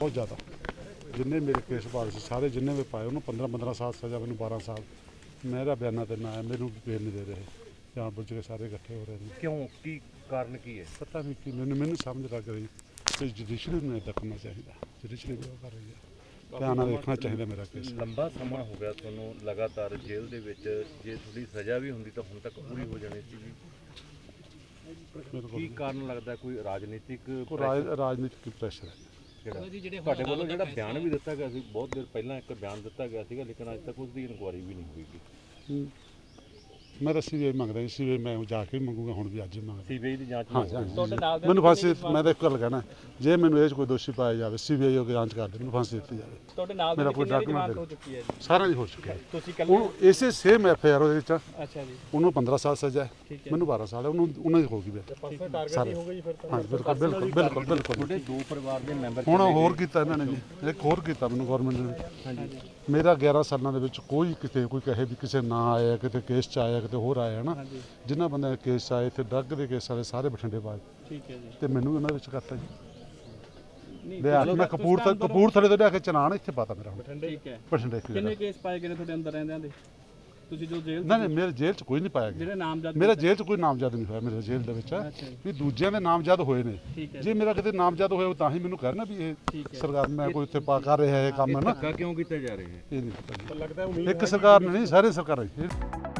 ਬਹੁਤ ਜ਼ਿਆਦਾ। ਜਿੰਨੇ ਮੇਰੇ ਕੇਸ ਭਾਗ ਸੀ ਸਾਰੇ ਜਿੰਨੇ ਵੀ ਪਾਏ ਉਹਨੂੰ 15 15 ਸਾਲ ਸਜ਼ਾ ਮੈਨੂੰ 12 ਸਾਲ। ਮੇਰਾ ਬਿਆਨਾ ਤੇ ਨਾ ਆਇਆ ਮੈਨੂੰ ਬੇਲ ਨਹੀਂ ਦੇ ਰਹੇ। ਜਾਣ ਬੁੱਝ ਕੇ ਸਾਰੇ ਇਕੱਠੇ ਹੋ ਰਹੇ ਨੇ। ਕਿਉਂ? ਕੀ ਕਾਰਨ ਕੀ ਹੈ? ਪਤਾ ਨਹੀਂ ਕਿ ਮੈਨੂੰ ਮੈਨੂੰ ਸਮਝ ਲੱਗ ਰਹੀ ਕਿ ਜੁਡੀਸ਼ਰੀ ਨੂੰ ਕਰਨਾ ਚਾਹੀਦਾ। ਜੁਡੀਸ਼ਰੀ ਜੋ ਕਰ ਰਹੀ ਹੈ? ਧਿਆਨ ਨਾਲ ਦੇਖਣਾ ਚਾਹੀਦਾ ਮੇਰਾ ਕੇਸ ਲੰਬਾ ਸਮਾਂ ਹੋ ਗਿਆ ਤੁਹਾਨੂੰ ਲਗਾਤਾਰ ਜੇਲ੍ਹ ਦੇ ਵਿੱਚ। ਜੇ ਥੋੜੀ ਸਜ਼ਾ ਵੀ ਹੁੰਦੀ ਤਾਂ ਹੁਣ ਤੱਕ ਪੂਰੀ ਹੋ ਜਾਣੀ ਸੀ ਮੇਰੇ ਕੋਲ ਕੀ ਕਾਰਨ ਲੱਗਦਾ? ਕੋਈ ਰਾਜਨੀਤਿਕ ਕੋਈ ਰਾਜ ਰਾਜਨੀਤਿਕ ਪ੍ਰੈਸ਼ਰ ਹੈ। ਜਿਹੜਾ ਤੁਹਾਡੇ ਵੱਲੋਂ ਜਿਹੜਾ ਬਿਆਨ ਵੀ ਦਿੱਤਾ ਗਿਆ ਸੀ ਬਹੁਤ ਦੇਰ ਪਹਿਲਾਂ ਇੱਕ ਬਿਆਨ ਦਿੱਤਾ ਗਿਆ ਸੀਗਾ ਲੇਕਿਨ ਅੱਜ ਤੱਕ ਉਸ ਦੀ ਇਨਕੁਆਇਰੀ ਵੀ ਨਹੀਂ ਹਮ, ਮੈਂ ਤਾਂ ਸੀਬੀਆਈ ਮੰਗਦਾ ਸੀਬੀਆਈ ਮੈਂ ਜਾ ਕੇ ਵੀ ਮੰਗੂਗਾ ਹੁਣ ਵੀ ਅੱਜ ਹੀ ਮੰਗਦਾ। ਸੀਬੀਆਈ ਦੀ ਜਾਂਚ ਹਾਂ ਹਾਂ। ਮੈਨੂੰ ਫਾਂਸੀ ਮੈਂ ਤਾਂ ਇੱਕ ਗੱਲ ਕਹਿਣਾ। ਜੇ ਮੈਨੂੰ ਇਹ 'ਚ ਕੋਈ ਦੋਸ਼ੀ ਪਾਇਆ ਜਾਵੇ ਸੀਬੀਆਈ ਉਹ ਜਾਂਚ ਕਰ ਦੇ ਮੈਨੂੰ ਫਾਂਸੀ ਦਿੱਤੀ ਜਾਵੇ। ਤੁਹਾਡੇ ਨਾਲ ਮੇਰਾ ਕੋਈ ਕਿੰਨੇ ਜ਼ਮਾਨਤ ਹੋ ਚੁੱਕੀ ਹੈ ਜੀ? ਸਾਰਿਆਂ ਦੀ ਹੋ ਚੁੱਕੀ ਹੈ। ਤੁਸੀਂ ਕੱਲੇ ਉਹਨੂੰ ਇਸੇ ਸੇਮ ਐਫ ਆਈ ਆਰ ਉਹਦੇ ਵਿੱਚ ਆ। ਅੱਛਾ ਜੀ। ਉਹਨੂੰ 15 ਸਾਲ ਸਜ਼ਾ ਹੈ। ਠੀਕ ਹੈ। ਮੈਨੂੰ 12 ਸਾਲ ਹੈ। ਉਹਨੂੰ ਉਹਨਾਂ ਦੀ ਹੋਊਗੀ ਬੇਟਾ ਪਰਸਨਲ ਟਾਰਗੇਟ ਸਾਰੇ। ਹੀ ਹੋ ਗਈ ਫਿਰ ਤਾਂ। ਹਾਂ ਬਿਲਕੁਲ ਬਿਲਕੁਲ ਬਿਲਕੁਲ ਬਿਲਕੁਲ। ਤੁਹਾਡੇ ਦੋ ਪਰਿਵਾਰ ਦੇ ਮੈਂਬਰ ਹੁਣ। ਹੋਰ ਕੀਤਾ ਇਹਨਾਂ ਨੇ ਜੀ। ਇੱਕ ਹੋਰ ਕੀਤਾ ਮੈਨੂੰ ਗਵਰਨਮੈਂਟ ਨੇ। ਮੇਰਾ 11 ਸਾਲਾਂ ਦੇ ਵਿੱਚ ਕੋਈ ਕਿਤੇ ਕੋਈ ਕਹੇ ਵੀ ਕਿਸੇ ਨਾ ਆਇਆ ਕਿਤੇ ਕੇਸ ਚ ਆਇਆ ਕਿਤੇ ਹੋਰ ਆਇਆ ਨਾ ਹਾਂਜੀ। ਜਿਨ੍ਹਾਂ ਬੰਦਿਆਂ ਦੇ ਕੇਸ ਆਏ ਤੇ ਡਰੱਗ ਦੇ ਕੇਸ ਵਾਲੇ ਸਾਰੇ ਬਠਿੰਡੇ ਬਾਅਦ। ਠੀਕ ਹੈ ਜੀ। ਤੇ ਮੈਨੂੰ ਇਹਨਾਂ ਵਿੱਚ ਕਰਤਾ ਜੀ। ਨਹੀਂ ਕੇ ਮੈਂ ਕਪੂਰਥਲੇ ਕਪੂਰਥਲੇ ਤੋਂ ਲਿਆ ਕੇ ਚਨਾਨ ਇੱਥੇ ਪਾਤਾ ਮੇਰਾ ਹੁਣ। ਠੀਕ ਹੈ। ਬਠਿੰਡੇ ਕਿੰਨੇ ਜਗ੍ਹਾ ਕੇਸ ਪਾਏ ਗਏ ਨੇ ਤੁਹਾਡੇ ਅੰਦਰ ਰਹਿੰਦਿਆਂ ਦੇ? ਤੁਸੀਂ ਜੋ ਜੇਲ੍ਹ ਨਹੀਂ ਨਹੀਂ ਮੇਰੇ ਜੇਲ੍ਹ 'ਚ ਕੋਈ ਨਹੀਂ ਪਾਇਆ ਗਿਆ। ਜਿਹੜੇ ਨਾਮਜ਼ਦ ਮੇਰਾ ਜੇਲ੍ਹ 'ਚ ਕੋਈ ਨਾਮਜ਼ਦ ਨਹੀਂ ਹੋਇਆ ਮੇਰੇ ਜੇਲ੍ਹ ਦੇ ਵਿੱਚ। ਅੱਛਾ ਜੀ। ਵੀ ਦੂਜਿਆਂ ਦੇ ਨਾਮਜ਼ਦ ਹੋਏ ਨੇ। ਠੀਕ ਹੈ। ਜੇ ਮੇਰਾ ਕਿਤੇ ਨਾਮਜ਼ਦ ਹੋਇਆ ਉਹ ਤਾਂ ਹੀ ਮੈਨੂੰ ਕਰਨਾ ਵੀ ਇਹ ਠੀਕ ਹੈ। ਸਰਕਾਰ ਮੈਂ ਕੋਈ ਇੱਥੇ ਪਾ ਕਰ ਰਿਹਾ ਇਹ ਕੰਮ ਹੈ ਨਾ ਧੱਕਾ ਕਿਉਂ ਕੀਤਾ ਜਾ ਰਿਹਾ? ਹੈ ਇਹ ਨਹੀਂ ਪਤਾ ਜੀ। ਇੱਕ ਸਰਕਾਰ ਨੇ ਨਹੀਂ ਸਾਰੇ ਸਰਕਾਰਾਂ ਹੀ। ਇਹ